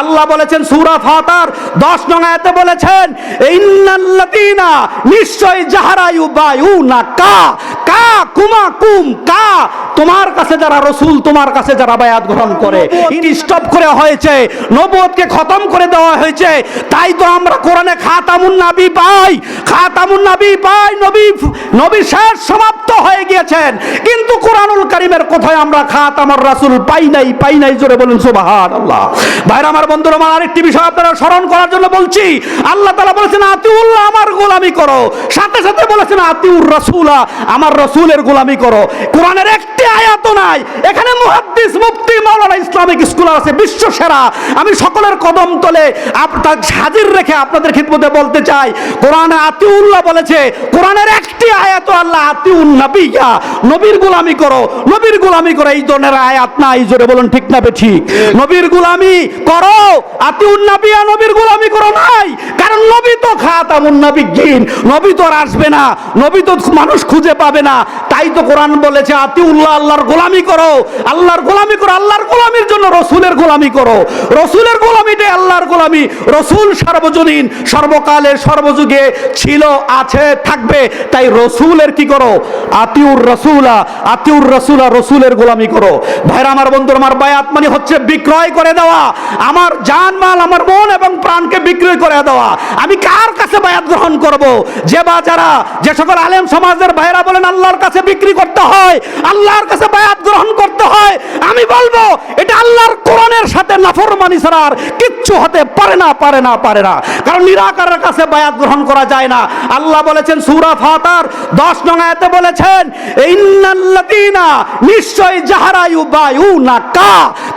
আল্লাহ বলেছেন সুরা ফাতার 10 নং আয়াতে বলেছেন নিশ্চয় যাহারা ইউবায়ুনা কা কা কুমা কুম কা। তোমার কাছে যারা রসুল তোমার কাছে যারা বায়াত গ্রহণ করে। স্টপ করে হয়েছে। নবুয়তকে খতম করে দেওয়া হয়েছে। তাই তো আমরা কোরআনে খাতামুন নাবি পাই। খাতামুন নাবি পাই। নবী নবী শেষ সমাপ্ত হয়ে গিয়েছেন। কিন্তু কোরআনুল কারিমের কোথায় আমরা খাতামুর রাসূল পাই নাই পাই নাই। জোরে বলুন সুবহানাল্লাহ। ভাইরা আমার বন্ধুরা আমার আরেকটি বিষয় আপনারা স্মরণ করার জন্য বলছি। আল্লাহ তাআলা বলেছেন আতিউল্লাহ আমার গোলামি করো। সাথে সাথে বলেছেন আতিউর রাসূলা আমার রসুলের গোলামি করো। কোরআনের একটি আয়াত নাই। এখানে মুহাদ্দিস মুফতি মাওলানা ইসলামিক স্কুল আছে বিশ্ব সেরা আমি সকলের কদম তলে আপনার হাজির রেখে আপনাদের খিদমতে বলতে চাই। কোরআনে আতিউল্লাহ বলেছে, কোরআনের একটি আয়াত আল্লাহ আতিউন নবিয়া নবীর গোলামি করো। নবীর গোলামি করো এই ধরনের আয়াত নাই, জোরে বলুন ঠিক না বে ঠিক? নবীর গোলামি করো আতিউন নবিয়া নবীর গোলামি করো নাই। কারণ নবী তো খাতামুন নবিজ্ঞিন নবী তো আসবে না। নবী তো মানুষ খুঁজে পাবে না। তাই তো কোরআন বলেছে, আতিউল্লাহ আল্লাহর গোলামি করো। আল্লাহর গোলামি করো, আল্লাহর গোলামির জন্য রসুলের গোলামি করো। রসুলের গোলামিটাই আল্লাহর গোলামি। রসুল সার্বজনীন, সর্বকালের সর্বযুগে ছিল, আছে, থাকবে। তাই রসুলের কি করো? আতিউর রসুলা আতিউর রসুলা রসুলের গোলামি করো। ভাইরা, আমার বন্ধুর, আমার বায়াত মানে হচ্ছে বিক্রয় করে দেওয়া। আমার জান, মাল, আমার মন এবং প্রাণকে বিক্রয় করে দেওয়া। আমি কার কাছে বায়াত গ্রহণ করব? যে বা যারা, যে সকল আলেম সমাজের ভাইরা বলেন আল্লাহর কাছে বিক্রি করতে হয়, আল্লাহর কাছে বায়াত গ্রহণ করতে হয়, আমি বলব, এটা আল্লাহর কোরআনের সাথে নাফরমানি ছাড়া আর কিচ্ছু হতে পারে না পারে না পারে না। কারণ নিরাকারের কাছে বায়াত গ্রহণ করা যায় না। আল্লাহ বলেছেন সূরা ফাতার 10 নং আয়াতে বলেছেন, ইন্নাল্লাযীনা নিশ্চয় যাহারা ইউবায়ুনা কা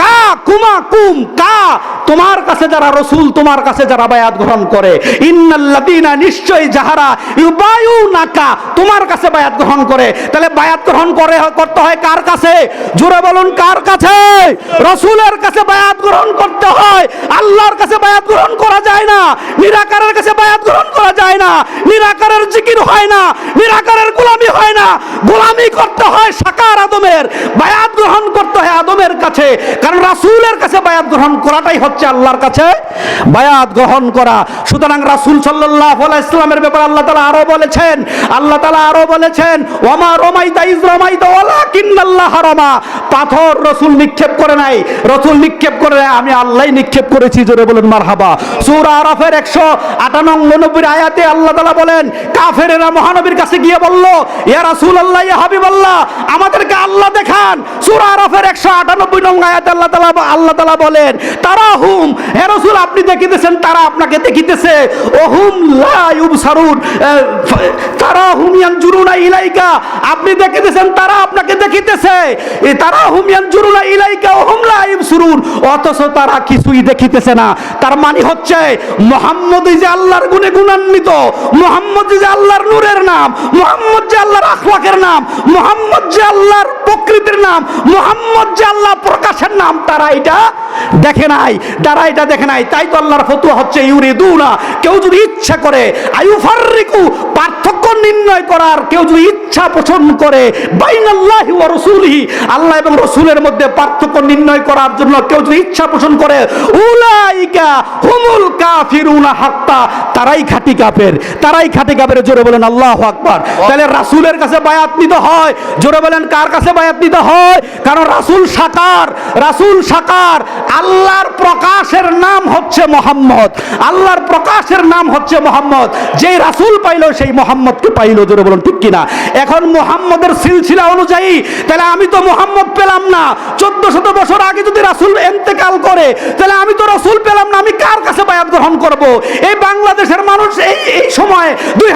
কা কুমা কুম, কা তোমার কাছে যারা রসুল, তোমার কাছে যারা বায়াত গ্রহণ করে। ইন্নাল্লাযীনা নিশ্চয় যাহারা ইউবায়ুনা কা, তোমার কাছে বায়াত গ্রহণ করে। তাহলে বায়াত গ্রহণ করে করতে হয় কার কাছে? জোরে বলুন, কার কাছে? রসুলের কাছে বায়াত গ্রহণ করতে হয়। আল্লাহর কাছে বায়াত গ্রহণ করা যায় না। নিরাকারের কাছে বায়াত গ্রহণ করা যায় না নিরাকারের জিকির হয় না, নিরাকারের গোলামি হয় না। গোলামি করতে হয় সাকার আদমের, বায়াত গ্রহণ করতে হয় আদমের কাছে। কারণ রাসূলের কাছে বায়াত গ্রহণ করাটাই হচ্ছে আল্লাহর কাছে বায়াত গ্রহণ করা। সুতরাং রাসূল আলাইহি ইসলামের ব্যাপারে আল্লাহ তাআলা আরও বলেছেন, আল্লাহ তাআলা আরও বলেছেন ওমা রমাইতা ইজ রমাইতা, ওয়ালাকিন্নাল্লাহ রমা। পাথর রসুল নিক্ষেপ করে নাই, রসুল নিক্ষেপ করে নাই, আমি আল্লাহ নিক্ষেপ করেছি, জোরে বলুন মারহাবা। সূরা আরাফের 198 আয়াতে আল্লাহ তাআলা বলেন কাফেরেরা মহানবীর কাছে গিয়ে বলল ইয়া রাসূলুল্লাহ ইয়া হাবিবাল্লাহ আমাদেরকে আল্লাহ দেখান। সূরা আরাফের 198 নং আয়াতে আল্লাহ তাআলা আল্লাহ তাআলা বলেন, তারা হুম, হে রাসূল, আপনি দেখিতেছেন, তারা আপনাকে দেখিতেছে। ওহুম লা ইউবসারুন তারা হুম ইয়ানজুরুনা ইলাইকা, আপনি দেখিতেছেন, তারা আপনাকে দেখিতেছে। তারা হুম ইয়ানজুরুনা ইলাইকা, ওহুম লা ইউবসিরুন, অথচ তারা কিছুই দেখিতেছে না। তার মানে হচ্ছে, মোহাম্মদ যে আল্লাহর গুণে গুণান্বিত, মোহাম্মদ যে আল্লাহর নূরের নাম, মোহাম্মদ যে আল্লাহর আখলাকের নাম, মোহাম্মদ যে আল্লাহর প্রকৃতির নাম মোহাম্মদ যে আল্লাহ প্রকাশের নাম, তারা এটা দেখে নাই, তারা এটা দেখে নাই। তাই তো আল্লাহর ফতুয়া হচ্ছে ইউরিদুনা। কেউ যদি ইচ্ছা করে আয়ুফাররিকু পার্থক্য নির্ণয় করার কেউ যদি ইচ্ছা পোষণ করে বাইনাল্লাহি ওয়া রাসূলিহি আল্লাহ এবং রসুলের মধ্যে পার্থক্য নির্ণয় করার জন্য কেউ যদি ইচ্ছা পোষণ করে উলাইকা হুমুল কাফিরুনা হাক্কা তারাই খাঁটি কাফের। তারাই খাঁটি কাফের জোরে বলেন আল্লাহু আকবার। তাহলে রাসূলের কাছে বায়াত নিতে হয়। জোরে বলেন কার কাছে বায়াত নিতে হয়? কারণ রাসূল সাকার রাসূল সাকার আল্লাহর প্রকাশের নাম হচ্ছে মোহাম্মদ। আল্লাহর প্রকাশের নাম হচ্ছে মোহাম্মদ। যেই রাসূল পাইলো সেই মোহাম্মদকে পাইলো জোরে বলুন, ঠিক কিনা? এখন মোহাম্মদের সিলসিলা অনুযায়ী, তাহলে আমি তো মোহাম্মদ পেলাম না। চোদ্দ শত বছর আগে যদি রাসূল এন্তেকাল করে, তাহলে আমি তো রাসূল পেলাম না, আমি কার কাছে বায়াত গ্রহণ করব? এই বাংলাদেশের মানুষ এই এই সময়, দুই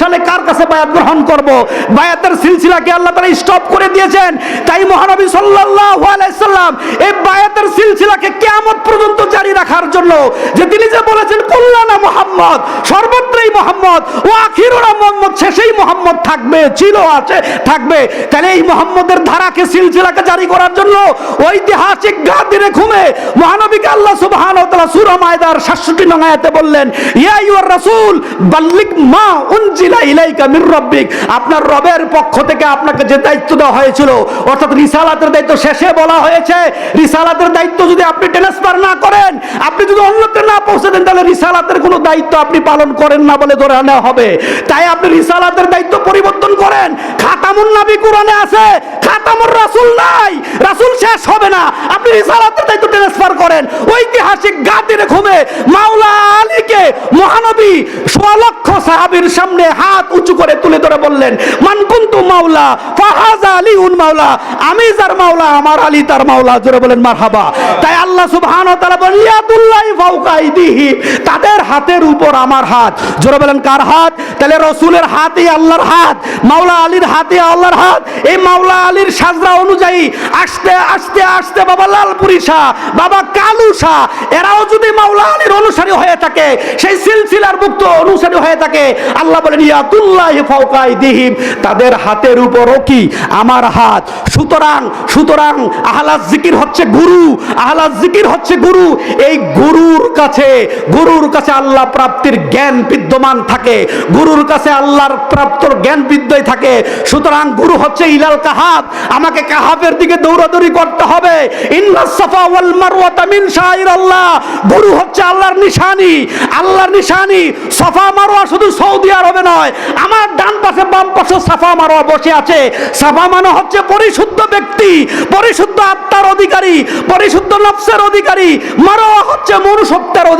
সালে কার কাছে বায়াত গ্রহণ করব? বায়াতের সিলসিলাকে আল্লাহ তারা স্টপ করে দিয়েছেন। তাই মহানবী সাল্লাল্লাহু আলাইহি সাল্লাম এই বায়াতের সিলসিলাকে কিয়ামত পর্যন্ত জারি রাখার জন্য যে তিনি যে বলেছেন কল্যাণা মোহাম্মদ? সর্বত্রই মোহাম্মদ ও মোহাম্মদ মোহাম্মদ থাকবে ছিল আছে, থাকবে। তাহলে এই মোহাম্মদের ধারাকে, সিলসিলাকে জারি করার জন্য ঐতিহাসিক আল্লাহ ওয়া তাআলা মায়দার 67 নং আয়াতে বললেন, ইয়া রাসূল, বাল্লিগ মা উনজিলা ইলাইকা মির রাব্বিক। আপনার রবের পক্ষ থেকে আপনাকে যে দায়িত্ব দেওয়া হয়েছিল, অর্থাৎ রিসালাতের দায়িত্ব শেষে বলা হয়েছে, রিসালাতের দায়িত্ব যদি আপনি ট্রান্সফার না করেন, আপনি যদি অন্যত্র না পৌঁছে দেন, তাহলে রিসালাতের কোনো দায়িত্ব আপনি পালন করেন না বলে ধরে নেওয়া হবে। তাই আপনি রিসালাতের দায়িত্ব পরিবর্তন করেন। খাতামুন কোরআনে আছে, খাতামুর রাসূল নাই। রাসূল শেষ হবে না। আপনি রিসালাতের দায়িত্ব ট্রান্সফার করেন। ঐতিহাসিক গাদির ঘুমে মাওলা আলীকে মহানবী সাহাবীর সামনে হাত উঁচু করে তুলে ধরে বললেন, মান কুনতু মাওলা, ফাহাজা আলীউন মাওলা, আমি যার মাওলা, আমার আলী তার মাওলা। জোরে বলেন, মারহাবা। তাই আল্লাহ সুবহানাহু ওয়া তাআলা তাদের হাতের উপর আমার হাত। জোরে বলেন কার হাত, তাহলে রসুলের হাতই আল্লাহর হাত, মাওলা আলীর হাতে আল্লাহর হাত। এই মাওলা আলীর সাজরা অনুযায়ী আস্তে আস্তে আস্তে বাবা লালপুরি শাহ, বাবা কালু শাহ, এরাও যদি মাওলা আলীর অনুসারী হয়ে থাকে, সেই সিলসিলার মুক্ত অনুসারী হয়ে থাকে, আল্লাহ বলেন, ইয়াতুল্লাহি ফাওকা আইদিহিম তাদের হাতের উপরও কি? আমার হাত। সুতরাং সুতরাং আহলাস জিকির হচ্ছে গুরু, আহলাস জিকির হচ্ছে গুরু। এই গুরুর কাছে গুরুর কাছে আল্লাহ প্রাপ্তির জ্ঞান বিদ্যমান থাকে। গুরুর কাছে আল্লাহর প্রাপ্ত জ্ঞান বিদ্যই থাকে। সুতরাং গুরু হচ্ছে ইলাল কাহাব, আমাকে কাহাবের দিকে দৌড়াদৌড়ি করতে হবে। সাফা ওয়াল মারওয়াতা মিন শাইরাল্লাহ, গুরু হচ্ছে আল্লাহর নিশানি। আল্লাহর নিশানি সাফা মারওয়া শুধু সৌদি আরবে নয়, আমার ডান পাশে বাম পাশে সাফা মারওয়া বসে আছে। সাফা মানে হচ্ছে পরিশুদ্ধ ব্যক্তি, পরিশুদ্ধ আত্মার অধিকারী, পরিশুদ্ধ নফসের অধিকারী। মারওয়া হচ্ছে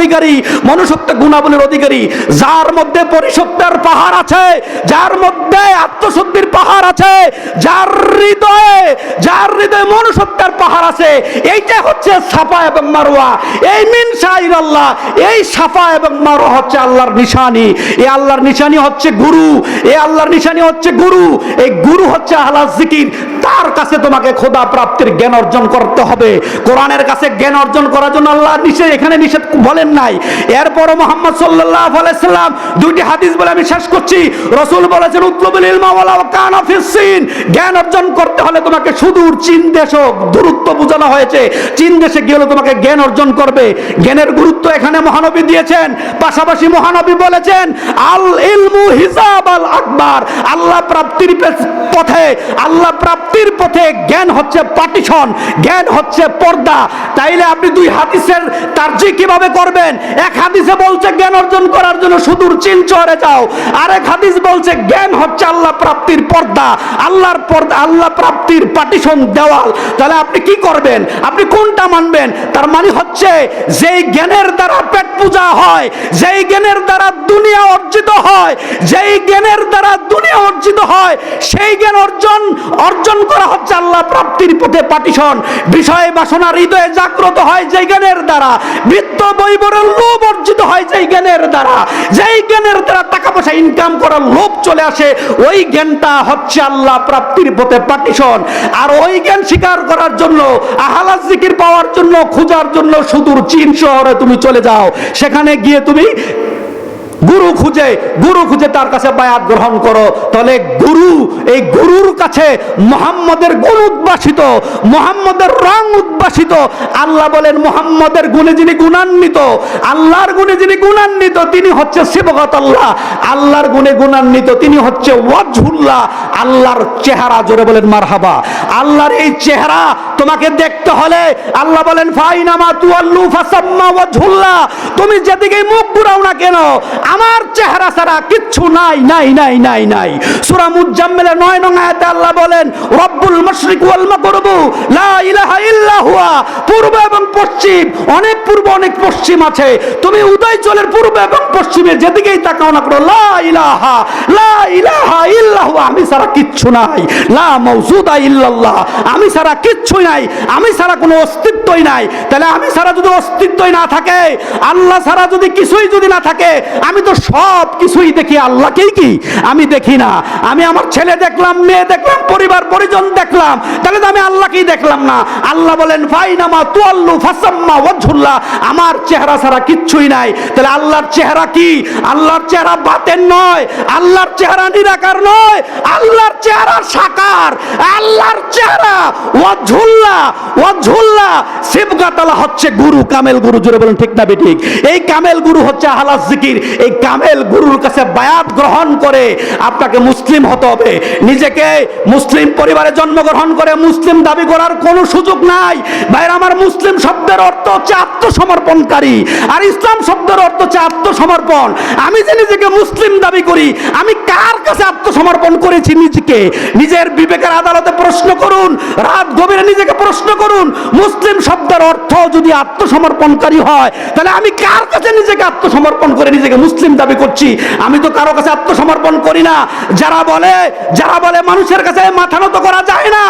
অধিকারী, মনুষ্যত্ব গুণাবলীর অধিকারী, যার মধ্যে পরিশুদ্ধের পাহাড় আছে, যার মধ্যে আত্মশুদ্ধির পাহাড় আছে, যার হৃদয়ে যার হৃদয়ে মনুষ্যত্বের পাহাড় আছে এইটা হচ্ছে সাফা এবং মারওয়া। এই মিন শাইর আল্লাহ এই সাফা এবং মারওয়া হচ্ছে আল্লাহর নিশানি। এ আল্লাহর নিশানি হচ্ছে গুরু এ আল্লাহর নিশানি হচ্ছে গুরু, এই গুরু হচ্ছে আল্লাহ জিকির। তার কাছে তোমাকে খোদা প্রাপ্তির জ্ঞান অর্জন করতে হবে। কোরআনের কাছে জ্ঞান অর্জন করার জন্য আল্লাহ নিষেধ এখানে নিষেধ বলেন নাই। এরপরও মোহাম্মদ সাল্লাহ আলাইসাল্লাম দুইটি হাদিস বলে আমি শেষ করছি। রসুল বলেছেন উত্তবুল ওয়ালা জ্ঞান অর্জন করতে হলে তোমাকে সুদূর চীন দেশ দূরত্ব বোঝানো হয়েছে। চীন দেশে গেলে তোমাকে জ্ঞান অর্জন করবে। জ্ঞানের গুরুত্ব এখানে মহানবী দিয়েছেন। পাশাপাশি মহানবী বলেছেন, আল ইলমু হিসাব আল আকবার। আল্লাহ প্রাপ্তির পথে, আল্লাহ প্রাপ্তির পথে জ্ঞান হচ্ছে পাটিশন জ্ঞান হচ্ছে পর্দা। তাইলে আপনি দুই হাদিসের তার্জি কীভাবে করবেন? এক হাদিসে বলছে জ্ঞান অর্জন করার জন্য সুদূর চীন শহরে যাও। আরেক হাদিস বলছে জ্ঞান হচ্ছে আল্লাহ প্রাপ্তির পর্দা। আল্লাহর পর্দা, আল্লাহ প্রাপ্তির পাটিশন দেওয়াল। তাহলে আপনি কি করবেন? আপনি কোনটা মানবেন? তার মানে হচ্ছে যেই জ্ঞানের দ্বারা পেট পূজা হয়, যেই জ্ঞানের দ্বারা দুনিয়া অর্জিত হয়, যেই জ্ঞানের দ্বারা দুনিয়া অর্জিত হয়, সেই জ্ঞান অর্জন অর্জন করা হচ্ছে আল্লাহ প্রাপ্তির পথে পাটিশন বিষয় বাসনা হৃদয়ে জাগ্রত হয় যেই জ্ঞানের দ্বারা। বৃত্ত বৈবরের লোভ অর্জিত হয় যেই জ্ঞানের দ্বারা। যেই জ্ঞানের দ্বারা টাকা পয়সা ইনকাম করার লোভ চলে আসে, ওই জ্ঞানটা হচ্ছে আল্লাহ প্রাপ্তির পথে পাটিশন আর ওই জ্ঞান স্বীকার করার জন্য আহালাস জিকির পাওয়ার জন্য, খোঁজার জন্য সুদূর চীন শহরে তুমি চলে যাও। সেখানে গিয়ে তুমি গুরু খুঁজে গুরু খুঁজে তার কাছে বায়াত গ্রহণ করো। তাহলে গুরু, এই গুরুর কাছে মোহাম্মদের গুণ উদ্ভাসিত, মোহাম্মদের রং উদ্ভাসিত। আল্লাহ বলেন, মোহাম্মদের গুণে যিনি গুণান্বিত, আল্লাহর গুণে যিনি গুণান্বিত, তিনি হচ্ছে শিবগত আল্লাহ। আল্লাহর গুণে গুণান্বিত, তিনি হচ্ছে ওয়াজহুল্লাহ। আল্লাহর চেহারা জোরে বলেন, মারহাবা। আল্লাহর এই চেহারা তোমাকে দেখতে হলে আল্লাহ বলেন, ফাইনামা তুয়াল্লু ফাসাম্মা ওয়াজহুল্লাহ তুমি যেদিকে মুখ ঘুরাও না কেন, আমার চেহারা ছাড়া কিচ্ছু নাই নাই নাই নাই নাই। সূরা মুজাম্মিলের 9 নং আয়াতে আল্লাহ বলেন, রব্বুল মাশরিক ওয়াল মাগরিবু, লা ইলাহা ইল্লা হুয়া। পূর্ব এবং পশ্চিম, অনেক পূর্ব, অনেক পশ্চিম আছে। তুমি উদয় চলের পূর্ব এবং পশ্চিমে যেদিকেই তাকাও না করো লা ইলাহা লা ইলাহা ইল্লা আমি ছাড়া কিচ্ছু নাই। লা মাউজুদা ইল্লাল্লাহ। আমি ছাড়া কিচ্ছুই নাই। আমি ছাড়া কোনো অস্তিত্বই নাই। তাহলে আমি ছাড়া যদি অস্তিত্বই না থাকে, আল্লাহ ছাড়া যদি কিছুই যদি না থাকে, আমি তো সব কিছুই দেখি আল্লাহকেই কি? আমি দেখি না। আমি আমার ছেলে দেখলাম, মেয়ে দেখলাম, পরিবার, পরিজন দেখলাম। তাহলে তো আমি আল্লাহকেই দেখলাম না। আল্লাহ বলেন, ফাইনামা তুয়াল্লু ফাসাম্মা ওয়াজহুল্লাহ। আমার চেহারা ছাড়া কিচ্ছুই নাই। তাহলে আল্লাহর চেহারা কি? আল্লাহর চেহারা বাতেন নয়। আল্লাহর চেহারা নিরাকার নয়। আল্লাহর চেহারা সাকার, আল্লাহর চেহারা। ওয়াজহুল্লাহ ওয়াজহুল্লাহ শিবগাতালা হচ্ছে গুরু, কামেল গুরু জুড়ে বলেন ঠিক না বেঠিক এই কামেল গুরু হচ্ছে আহলাস জিকির। এই কামেল গুরুর কাছে বায়াত গ্রহণ করে আপনাকে মুসলিম হতে হবে। নিজেকে মুসলিম পরিবারে জন্মগ্রহণ করে মুসলিম দাবি করার কোনো সুযোগ নাই। ভাইরা আমার মুসলিম শব্দের অর্থ হচ্ছে আত্মসমর্পণকারী। আর ইসলাম শব্দের অর্থ হচ্ছে আত্মসমর্পণ। আমি যে নিজেকে মুসলিম দাবি করি, আমি কার কাছে আত্মসমর্পণ করেছি নিজেকে। নিজের বিবেকের আদালতে প্রশ্ন করুন, রাত গভীরে নিজেকে প্রশ্ন করুন, মুসলিম শব্দের অর্থ যদি আত্মসমর্পণকারী হয়, তাহলে আমি কার কাছে নিজেকে আত্মসমর্পণ করে নিজেকে মুসলিম দাবি করছি? আমি তো কারও কাছে আত্মসমর্পণ করি না। যারা বলে যারা বলে মানুষের কাছে মাথা নত করা যায় না।